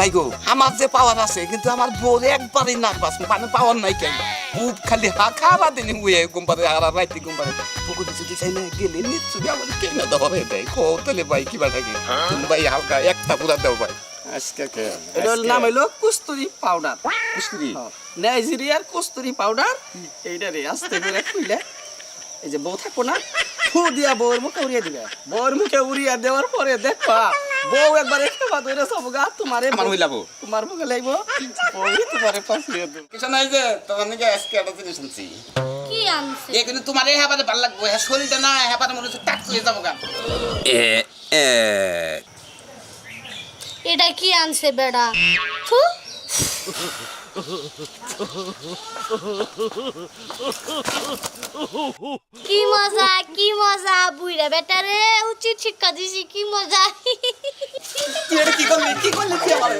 ভাই গো আমার যে পাওয়ার আছে কিন্তু আমার বউর একবারই নার্ভাস মানে পাওয়ার নাই কেন? বুক খালি হাঁকা বা দিনে উয়ে গুম্পারে আর রাইতে গুম্পারে পুকুরে যদি চাই না গেলে নিশ্চয়ই আমার কে না ধরে দেয় কৌতলে ভাই কিবা থাকে তুমি ভাই হালকা একটা পুরা দাও ভাই। আজকে কে? এটা নাম হলো কস্তুরি পাউডার কুস্কুরি নাইজেরিয়ার কস্তুরি পাউডার এইটা রে আস্তে করে খুইলে। এই যে বউ থাকব না ফু দিয়া বউর মুখে উড়িয়ে দিবে। বউর মুখে উড়িয়ে দেওয়ার পরে দেখবা বউ একবার সব গা তোমারে আমার হইলাবো। তোমার মুখে লাগবো। বউই তোমারে ফাঁসিয়ে দেবে। কিছু নাই যে তোমার নাকি আজকে একটা জিনিস শুনছি কি আনছে? এই কিন্তু তোমার ভালো লাগবো হ্যাঁ শরীরটা না হেবারে মনে হচ্ছে টাক হয়ে যাব গা। এটা কি আনছে বেড়া? থু। কি মজা কি মজা বুইরা বেটারে উচিত শিক্ষা দিছি কি মজা। তুই এটা কি করলি? কি করলি তুই আমার?